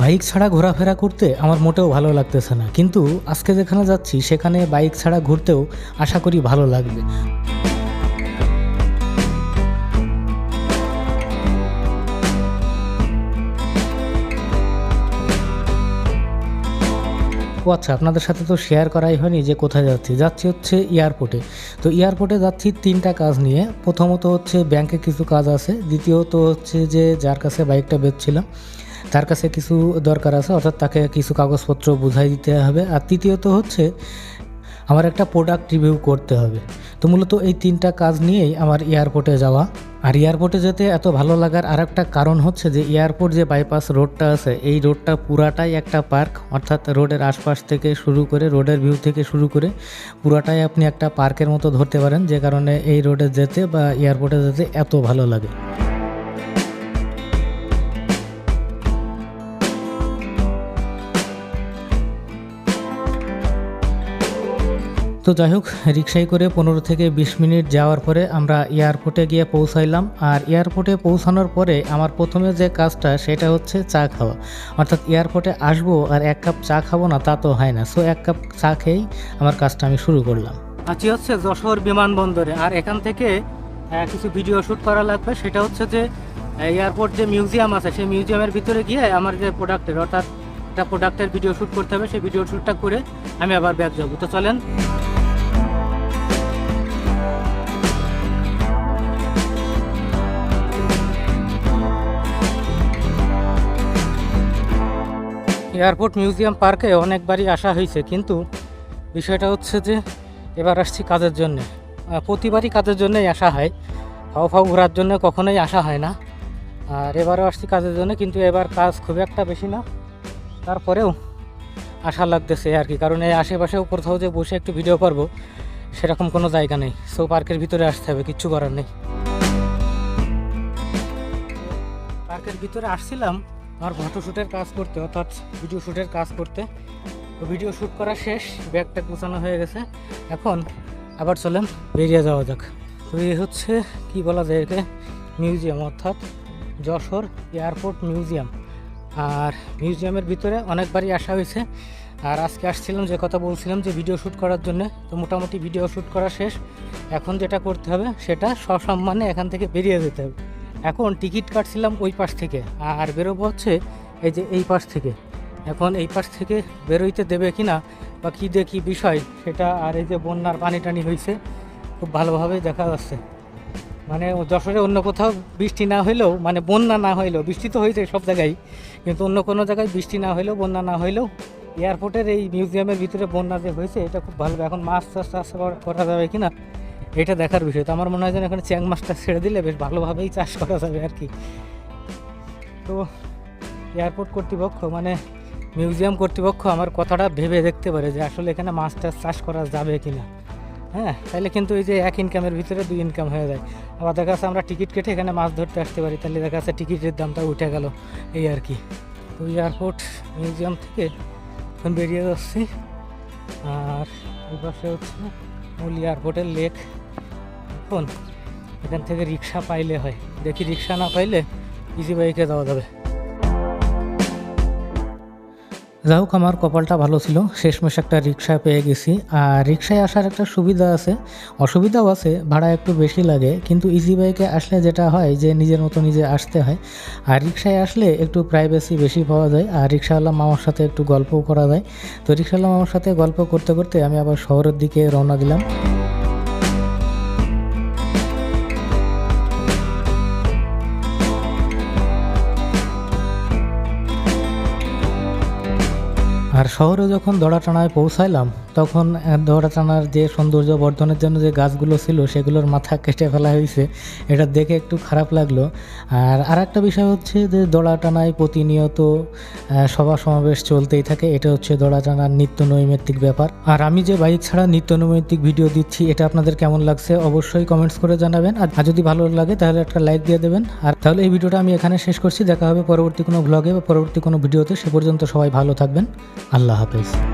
Bike ছাড়া ঘোরাফেরা করতে আমার মোটেও ভালো লাগতেছে না। কিন্তু আজকে যেখানে যাচ্ছি, সেখানে বাইক ছাড়া ঘুরতেও আশা করি ভালো লাগবে। ও আচ্ছা আপনাদের সাথে তো শেয়ার করাই হয়নি যে কোথায় যাচ্ছি। যাচ্ছি হচ্ছে এয়ারপোর্টে তো এয়ারপোর্টে যাচ্ছি তিনটা কাজ নিয়ে। প্রথমত হচ্ছে ব্যাংকে কিছু কাজ আছে। দ্বিতীয়ত হচ্ছে যে যার কাছে বাইকটা বেচছিলাম তার কাছে কিছু দরকার আছে, অর্থাৎ তাকে কিছু কাগজপত্র বুঝাই দিতে হবে। আর তৃতীয়ত হচ্ছে, আমার একটা প্রোডাক্ট রিভিউ করতে হবে। তো মূলত এই তিনটা কাজ নিয়েই আমার এয়ারপোর্টে যাওয়া। আর এয়ারপোর্টে যেতে এত ভালো লাগার আর একটা কারণ হচ্ছে যে এয়ারপোর্ট যে বাইপাস রোডটা আছে, এই রোডটা পুরাটাই একটা পার্ক অর্থাৎ রোডের আশপাশ থেকে শুরু করে রোডের ভিউ থেকে শুরু করে, পুরাটাই আপনি একটা পার্কের মতো ধরতে পারেন, যে কারণে এই রোডে যেতে বা এয়ারপোর্টে যেতে এত ভালো লাগে। তো যাই হোক রিক্সায় করে পনেরো থেকে বিশ মিনিট যাওয়ার পরে আমরা এয়ারপোর্টে গিয়ে পৌঁছাইলাম। আর এয়ারপোর্টে পৌঁছানোর পরে আমার প্রথমে যে কাজটা, সেটা হচ্ছে চা খাওয়া। অর্থাৎ এয়ারপোর্টে আসব আর এক কাপ চা খাব না, তা তো হয় না। সো এক কাপ চা খেয়েই আমার কাজটা আমি শুরু করলাম। আছি হচ্ছে যশোর বিমানবন্দরে। আর এখান থেকে কিছু ভিডিও শ্যুট করা লাগবে। সেটা হচ্ছে যে এয়ারপোর্ট যে মিউজিয়াম আছে, সেই মিউজিয়ামের ভিতরে গিয়ে আমার যে প্রোডাক্টের, অর্থাৎ একটা প্রোডাক্টের ভিডিও শ্যুট করতে হবে। সেই ভিডিও শ্যুটটা করে আমি আবার ব্যাক যাব। তো চলেন। এয়ারপোর্ট মিউজিয়াম পার্কে অনেকবারই আসা হয়েছে, কিন্তু বিষয়টা হচ্ছে যে এবার আসছি কাজের জন্য। প্রতিবারই কাজের জন্যই আসা হয়। ফাও ফাও ঘোরার জন্য কখনোই আসা হয় না। আর এবারও আসছি কাজের জন্য, কিন্তু এবার কাজ খুব একটা বেশি না। তারপরেও আশা লাগতেছে আর কি, কারণ এই আশেপাশেও কোথাও যে বসে একটু ভিডিও করব, সেরকম কোনো জায়গা নেই। সো পার্কের ভিতরে আসতে হবে, কিচ্ছু করার নেই। পার্কের ভিতরে আসছিলাম আমার ফটো শ্যুটের কাজ করতে, অর্থাৎ ভিডিও শ্যুটের কাজ করতে। তো ভিডিও শ্যুট করা শেষ ব্যাগটা গোছানো হয়ে গেছে। এখন আবার চলেন, বেরিয়ে যাওয়া যাক। তো এই হচ্ছে, কি বলা যায় একে? মিউজিয়াম অর্থাৎ যশোর এয়ারপোর্ট মিউজিয়াম আর মিউজিয়ামের ভিতরে অনেকবারই আসা হয়েছে। আর আজকে আসছিলাম যে কথা বলছিলাম যে ভিডিও শ্যুট করার জন্য। তো মোটামুটি ভিডিও শ্যুট করা শেষ। এখন যেটা করতে হবে, সেটা সসম্মানে এখান থেকে বেরিয়ে যেতে হবে। এখন টিকিট কাটছিলাম ওই পাশ থেকে, আর বেরোবো হচ্ছে এই যে এই পাশ থেকে। এখন এই পাশ থেকে বেরোইতে দেবে কি না বা কী দিয়ে কী বিষয়, সেটা আর এই যে বন্যার পানি টানি হয়েছে খুব ভালোভাবে দেখা যাচ্ছে। মানে যশোরে অন্য কোথাও বৃষ্টি না হইলেও মানে বন্যা না হইলেও, বৃষ্টি তো হয়েছে সব জায়গায়, কিন্তু অন্য কোনো জায়গায় বৃষ্টি না হইলেও, বন্যা না হইলেও, এয়ারপোর্টের এই মিউজিয়ামের ভিতরে বন্যা যে হয়েছে এটা খুব ভালো। এখন মাছ চাষ চাষ করা- করা যাবে কি না? এটা দেখার বিষয়। তো আমার মনে হয় যেন এখানে চ্যাং মাছটা ছেড়ে দিলে বেশ ভালোভাবেই চাষ করা যাবে আর কি। তো এয়ারপোর্ট কর্তৃপক্ষ মানে মিউজিয়াম কর্তৃপক্ষ আমার কথাটা ভেবে দেখতে পারে যে আসলে এখানে মাছ টাছ চাষ করা যাবে কি না হ্যাঁ তাহলে কিন্তু এই যে এক ইনকামের ভিতরে দুই ইনকাম হয়ে যায়। আবার দেখা যাচ্ছে আমরা টিকিট কেটে এখানে মাছ ধরতে আসতে পারি তাহলে দেখা যাচ্ছে টিকিটের দামটা উঠে গেল এই আর কি। তো এয়ারপোর্ট মিউজিয়াম থেকে বেরিয়ে যাচ্ছি। আর এই পাশে হচ্ছে মূল এয়ারপোর্টের লেক। এখন এখান থেকে রিক্সা পাইলে হয়। দেখি রিক্সা না পাইলে ইজি বাইকে যাওয়া যাবে। যাই হোক, আমার কপালটা ভালো ছিল। শেষমেশ একটা রিক্সা পেয়ে গেছি। আর রিক্সায় আসার একটা সুবিধা আছে, অসুবিধাও আছে, ভাড়া একটু বেশি লাগে। কিন্তু ইজি বাইকে আসলে যেটা হয় যে, নিজের মতো নিজে আসতে হয়। আর রিক্সায় আসলে একটু প্রাইভেসি বেশি পাওয়া যায়। আর রিক্সাওয়ালা মামার সাথে একটু গল্পও করা যায়। তো রিক্সাওয়ালা মামার সাথে গল্প করতে করতে আমি আবার শহরের দিকে রওনা দিলাম। শহরে যখন দড়াটানায় পৌঁছাইলাম, তখন দড়াটানার যে সৌন্দর্য বর্ধনের জন্য যে গাছগুলো ছিল, সেগুলোর মাথা কেটে ফেলা হয়েছে। এটা দেখে একটু খারাপ লাগল। আর আর একটা বিষয় হচ্ছে যে দড়াটানায় প্রতিনিয়ত সভা সমাবেশ চলতেই থাকে। এটা হচ্ছে দড়াটানার নিত্য নৈমিত্তিক ব্যাপার। আর আমি যে বাইক ছাড়া নিত্য নৈমিত্তিক ভিডিও দিচ্ছি, এটা আপনাদের কেমন লাগছে অবশ্যই কমেন্টস করে জানাবেন। আর যদি ভালো লাগে, তাহলে একটা লাইক দিয়ে দেবেন। আর তাহলে এই ভিডিওটা আমি এখানে শেষ করছি। দেখা হবে পরবর্তী কোনো ব্লগে বা পরবর্তী কোনো ভিডিওতে। সে পর্যন্ত সবাই ভালো থাকবেন। আল্লাহ হাফেজ।